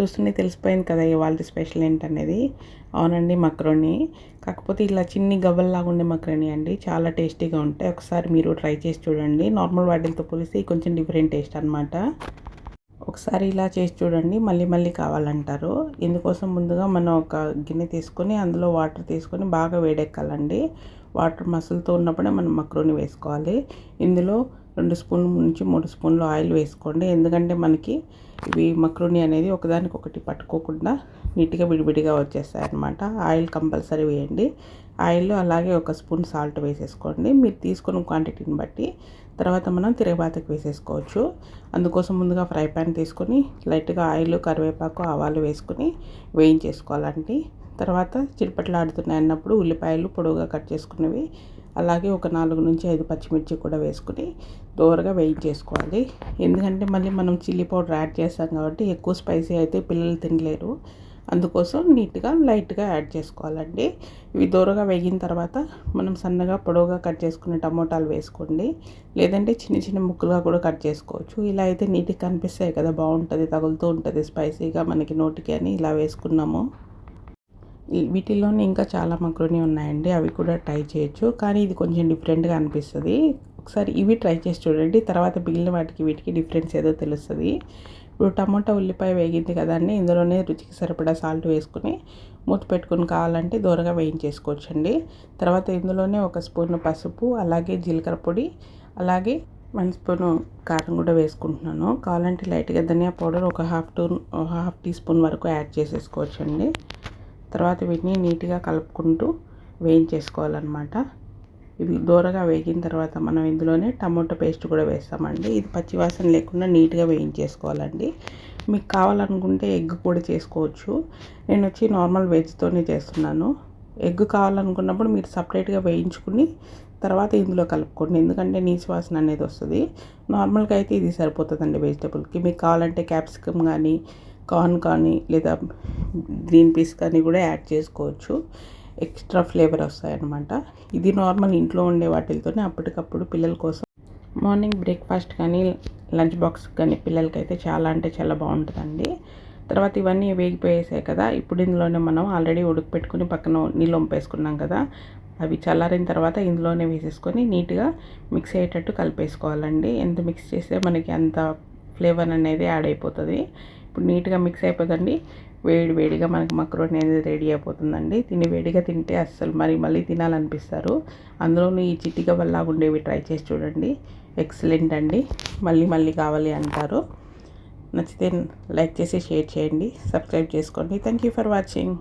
చూస్తుంటే తెలిసిపోయింది కదా ఇవాళ స్పెషల్ ఏంటనేది. అవునండి మక్రోని. కాకపోతే ఇలా చిన్ని గవ్వల్లాగా ఉండే మక్రోని అండి. చాలా టేస్టీగా ఉంటాయి. ఒకసారి మీరు ట్రై చేసి చూడండి. నార్మల్ వాటిలతో పోలిస్తే కొంచెం డిఫరెంట్ టేస్ట్ అనమాట ఒకసారి ఇలా చేసి చూడండి. మళ్ళీ మళ్ళీ కావాలంటారు. ఇందుకోసం ముందుగా మనం ఒక గిన్నె తీసుకొని అందులో వాటర్ తీసుకొని బాగా వేడెక్కాలండి. వాటర్ మసులుతూ ఉన్నప్పుడే మనం మక్రోని వేసుకోవాలి. ఇందులో రెండు స్పూన్ల నుంచి మూడు స్పూన్లు ఆయిల్ వేసుకోండి. ఎందుకంటే మనకి ఇవి మక్రోని అనేది ఒకదానికొకటి పట్టుకోకుండా నీట్గా విడివిడిగా వచ్చేస్తాయి అన్నమాట ఆయిల్ కంపల్సరీ వేయండి. ఆయిల్ అలాగే ఒక స్పూన్ సాల్ట్ వేసేసుకోండి. మీరు తీసుకున్న క్వాంటిటీని బట్టి తర్వాత మనం తిరగబాతకి వేసేసుకోవచ్చు. అందుకోసం ముందుగా ఫ్రై ప్యాన్ తీసుకొని లైట్గా ఆయిల్ కరివేపాకు ఆవాలు వేసుకొని వేయించేసుకోవాలండి. తర్వాత చిరుపట్లాడుతున్నాయి అన్నప్పుడు ఉల్లిపాయలు పొడవుగా కట్ చేసుకున్నవి అలాగే ఒక నాలుగు నుంచి ఐదు పచ్చిమిర్చి కూడా వేసుకుని దోరగా వేయించేసుకోవాలి. ఎందుకంటే మళ్ళీ మనం చిల్లీ పౌడర్ యాడ్ చేస్తాం కాబట్టి ఎక్కువ స్పైసీ అయితే పిల్లలు తినలేరు. అందుకోసం నీట్గా లైట్గా యాడ్ చేసుకోవాలండి. ఇవి దూరగా వేగిన తర్వాత మనం సన్నగా పొడవుగా కట్ చేసుకున్న టమోటాలు వేసుకోండి. లేదంటే చిన్న చిన్న ముక్కలుగా కూడా కట్ చేసుకోవచ్చు. ఇలా అయితే నీట్గా కనిపిస్తాయి కదా బాగుంటుంది తగులుతూ ఉంటుంది స్పైసీగా మనకి నోటికి అని ఇలా వేసుకున్నాము. వీటిల్లోనే ఇంకా చాలా మక్రోని ఉన్నాయండి. అవి కూడా ట్రై చేయొచ్చు. కానీ ఇది కొంచెం డిఫరెంట్గా అనిపిస్తుంది. ఒకసారి ఇవి ట్రై చేసి చూడండి. తర్వాత మిగిలిన వాటికి వీటికి డిఫరెన్స్ ఏదో తెలుస్తుంది. ఇప్పుడు టమాటా ఉల్లిపాయ వేగింది కదండి ఇందులోనే రుచికి సరిపడా సాల్ట్ వేసుకుని మూత పెట్టుకుని కావాలంటే దూరగా వేయించేసుకోవచ్చండి. తర్వాత ఇందులోనే ఒక స్పూన్ పసుపు అలాగే జీలకర్ర పొడి అలాగే వన్ స్పూన్ కారం కూడా వేసుకుంటున్నాను. కావాలంటే లైట్గా ధనియా పౌడర్ ఒక half to half teaspoon వరకు యాడ్ చేసేసుకోవచ్చండి. తర్వాత వీటిని నీట్గా కలుపుకుంటూ వేయించేసుకోవాలన్నమాట. ఇవి దూరగా వేగిన తర్వాత మనం ఇందులోనే టమాటో పేస్ట్ కూడా వేస్తామండి. ఇది పచ్చివాసన లేకుండా నీట్గా వేయించేసుకోవాలండి. మీకు కావాలనుకుంటే ఎగ్ కూడా చేసుకోవచ్చు. నేను వచ్చి నార్మల్ వెజ్తోనే చేస్తున్నాను. ఎగ్ కావాలనుకున్నప్పుడు మీరు సపరేట్గా వేయించుకుని తర్వాత ఇందులో కలుపుకోండి. ఎందుకంటే నీచు వాసన అనేది వస్తుంది. నార్మల్గా అయితే ఇది సరిపోతుందండి వెజిటబుల్కి. మీకు కావాలంటే క్యాప్సికమ్ కానీ కార్న్ కానీ లేదా గ్రీన్ పీస్ కానీ కూడా యాడ్ చేసుకోవచ్చు. ఎక్స్ట్రా ఫ్లేవర్ వస్తాయన్నమాట. ఇది నార్మల్ ఇంట్లో ఉండే వాటితోనే అప్పటికప్పుడు పిల్లల కోసం. మార్నింగ్ బ్రేక్ఫాస్ట్ కానీ లంచ్ బాక్స్ కానీ పిల్లలకైతే చాలా అంటే చాలా బాగుంటుందండి. తర్వాత ఇవన్నీ వేగిపోయేసాయి కదా. ఇప్పుడు ఇందులోనే మనం ఆల్రెడీ ఉడకపెట్టుకుని పక్కన నీళ్ళు వంపేసుకున్నాం కదా. అవి చల్లారిన తర్వాత ఇందులోనే వేసేసుకొని నీట్గా మిక్స్ అయ్యేటట్టు కలిపేసుకోవాలండి. ఎంత మిక్స్ చేస్తే మనకి అంత ఫ్లేవర్ అనేది యాడ్ అయిపోతుంది. ఇప్పుడు నీట్గా మిక్స్ అయిపోతుంది వేడి వేడిగా మనకి మక్రోని అనేది రెడీ అయిపోతుందండి. తిని వేడిగా తింటే అస్సలు మరి మళ్ళీ తినాలనిపిస్తారు. అందులోనూ ఈ చిటిక వల్ల ఉండేవి ట్రై చేసి చూడండి. ఎక్సలెంట్ అండి. మళ్ళీ మళ్ళీ కావాలి అంటారు. నచ్చితే లైక్ చేసి షేర్ చేయండి. సబ్స్క్రైబ్ చేసుకోండి. Thank you for watching.